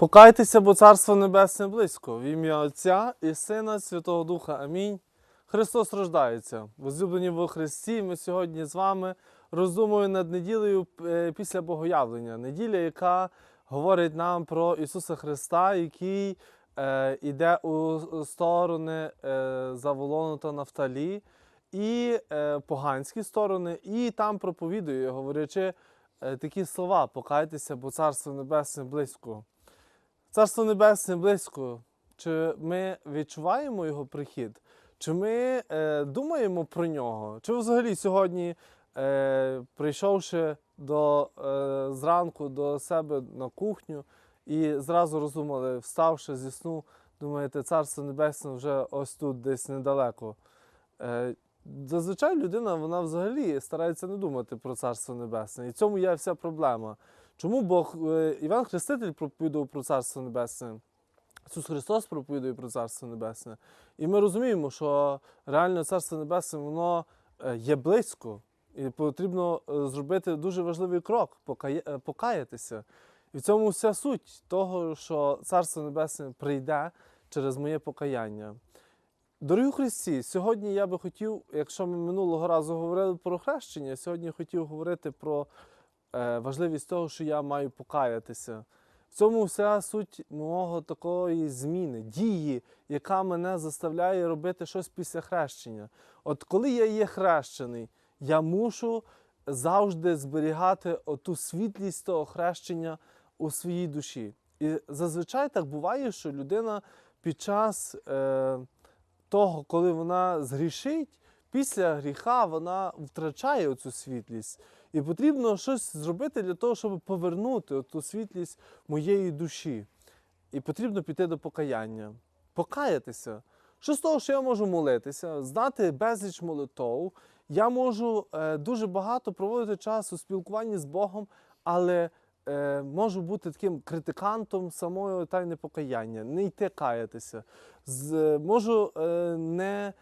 Покайтеся, бо Царство Небесне близько. В ім'я Отця і Сина, Святого Духа. Амінь. Христос рождається. Возлюблені во Христі. Ми сьогодні з вами роздумуємо над неділею е, після Богоявлення. Неділя, яка говорить нам про Ісуса Христа, який е, іде у сторони е, Заволону та Нафталі, і е, поганські сторони, і там проповідує, говорячи е, такі слова: покайтеся, бо Царство Небесне близько. Царство Небесне близько. Чи ми відчуваємо його прихід? Чи ми е, думаємо про нього? Чи взагалі сьогодні, е, прийшовши до, е, зранку до себе на кухню і зразу роздумали, вставши зі сну, думаєте, Царство Небесне вже ось тут, десь недалеко. Е, зазвичай людина вона взагалі старається не думати про Царство Небесне. І в цьому є вся проблема. Чому Бог е, Іван Хреститель проповідував про Царство Небесне? Ісус Христос проповідує про Царство Небесне. І ми розуміємо, що реально Царство Небесне воно е, є близько, і потрібно е, зробити дуже важливий крок покаятися. І в цьому вся суть того, що Царство Небесне прийде через моє покаяння. Дорогі Христі, сьогодні я би хотів, якщо ми минулого разу говорили про хрещення, сьогодні хотів говорити про важливість того, що я маю покаятися. В цьому вся суть мого такої зміни, дії, яка мене заставляє робити щось після хрещення. От коли я є хрещений, я мушу завжди зберігати оту світлість того хрещення у своїй душі. І зазвичай так буває, що людина під час е, того, коли вона згрішить, після гріха вона втрачає цю світлість. І потрібно щось зробити для того, щоб повернути ту світлість моєї душі. І потрібно піти до покаяння, покаятися. Що з того, що я можу молитися, знати безліч молитов, я можу е, дуже багато проводити час у спілкуванні з Богом, але е, можу бути таким критикантом самої тайни покаяння, не йти каятися. З, можу е, не е,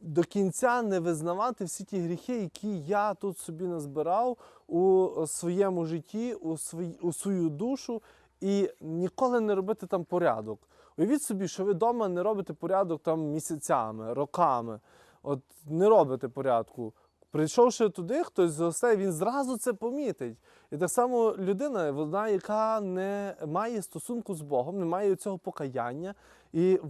до кінця не визнавати всі ті гріхи, які я тут собі назбирав у своєму житті, у, свої, у свою душу, і ніколи не робити там порядок. Уявіть собі, що ви вдома не робите порядок там місяцями, роками. От не робите порядку. Прийшовши туди, хтось з гостей, він зразу це помітить. І так само людина, вона, яка не має стосунку з Богом, не має цього покаяння, і,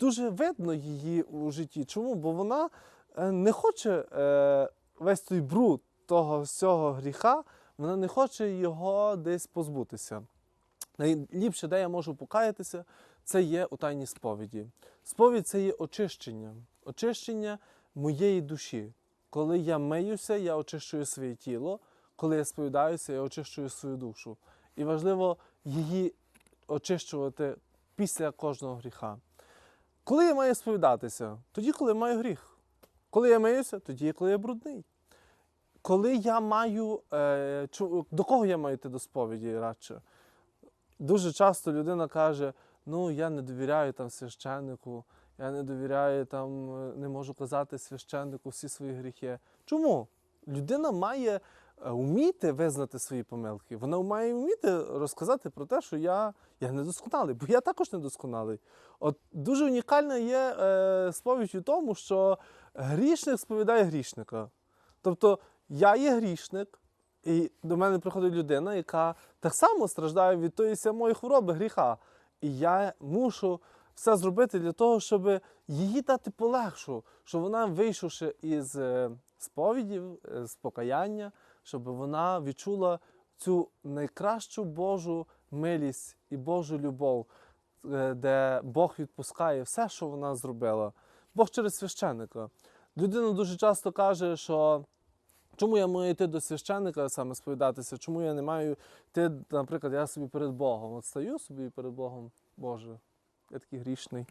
дуже видно її у житті. Чому? Бо вона е, не хоче е, весь той бруд того всього гріха, вона не хоче його десь позбутися. Найліпше, де я можу покаятися, це є у тайній сповіді. Сповідь це є очищення, очищення моєї душі. Коли я миюся, я очищую своє тіло. Коли я сповідаюся, я очищую свою душу. І важливо її очищувати після кожного гріха. Коли я маю сповідатися? Тоді, коли я маю гріх. Коли я миюся, тоді, коли я брудний. Коли я маю. Е, до кого я маю йти до сповіді радше? Дуже часто людина каже: ну, я не довіряю там священнику, я не довіряю там, е, не можу казати священнику всі свої гріхи. Чому? Людина має е, вміти визнати свої помилки. Вона має вміти розказати про те, що я, я недосконалий, бо я також недосконалий. От дуже унікальна є е, сповідь у тому, що грішник сповідає грішника. Тобто я є грішник, і до мене приходить людина, яка так само страждає від тої самої хвороби, гріха. І я мушу все зробити для того, щоб її дати полегшу, щоб вона, вийшовши із е, сповіді, е, з покаяння, щоб вона відчула цю найкращу Божу милість і Божу любов, е, де Бог відпускає все, що вона зробила. Бог через священника. Людина дуже часто каже, що Чому я маю йти до священника саме сповідатися? Чому я не маю йти, наприклад, я собі перед Богом? От стаю собі перед Богом, Боже, я такий грішний.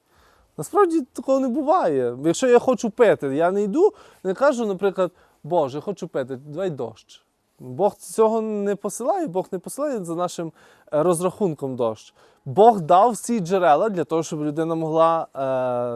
Насправді такого не буває. Якщо я хочу пити, я не йду, не кажу, наприклад, Боже, хочу пити, давай дощ. Бог цього не посилає, Бог не посилає за нашим е, розрахунком дощ. Бог дав всі джерела для того, щоб людина могла е,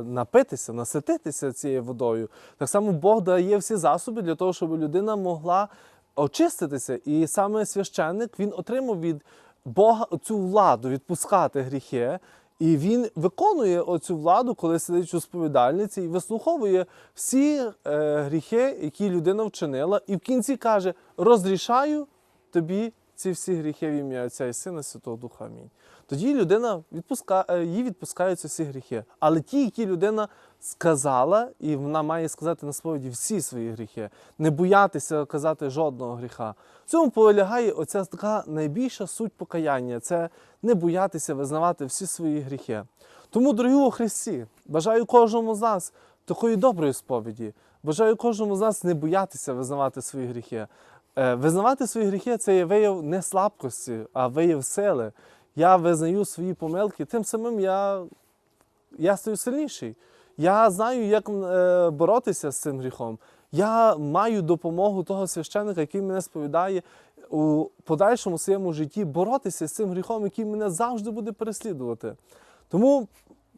напитися, насититися цією водою. Так само Бог дає всі засоби для того, щоб людина могла очиститися. І саме священник він отримав від Бога цю владу відпускати гріхи, і він виконує оцю владу, коли сидить у сповідальниці і вислуховує всі е, гріхи, які людина вчинила, і в кінці каже: розрішаю тобі ці всі гріхи в ім'я Отця і Сина Святого Духа. Амінь. Тоді людина відпускає, е, їй відпускаються всі гріхи. Але ті, які людина сказала, і вона має сказати на сповіді всі свої гріхи, не боятися казати жодного гріха. В цьому полягає оця така найбільша суть покаяння це не боятися визнавати всі свої гріхи. Тому, дорогі у Христі, бажаю кожному з нас такої доброї сповіді. Бажаю кожному з нас не боятися визнавати свої гріхи. Е, Визнавати свої гріхи це є вияв не слабкості, а вияв сили. Я визнаю свої помилки, тим самим я, я стаю сильніший. Я знаю, як е, боротися з цим гріхом. Я маю допомогу того священника, який мене сповідає у подальшому своєму житті боротися з цим гріхом, який мене завжди буде переслідувати. Тому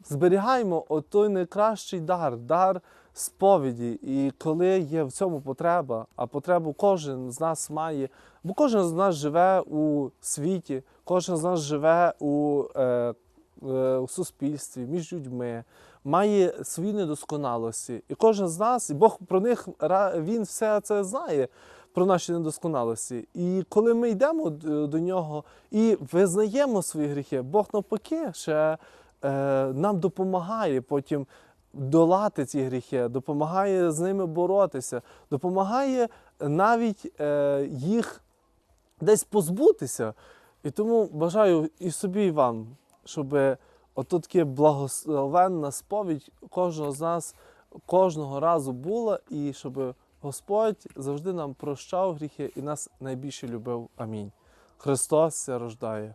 зберігаємо той найкращий дар, дар сповіді. І коли є в цьому потреба, а потребу кожен з нас має, бо кожен з нас живе у світі, кожен з нас живе у, е, е, у суспільстві, між людьми, має свої недосконалості. І кожен з нас, і Бог про них він все це знає. Про наші недосконалості. І коли ми йдемо до нього і визнаємо свої гріхи, Бог навпаки ще е, нам допомагає потім долати ці гріхи, допомагає з ними боротися, допомагає навіть е, їх десь позбутися. І тому бажаю і собі, і вам, щоб ото благословенна сповідь кожного з нас кожного разу була, і щоб Господь завжди нам прощав гріхи і нас найбільше любив. Амінь. Христос рождає.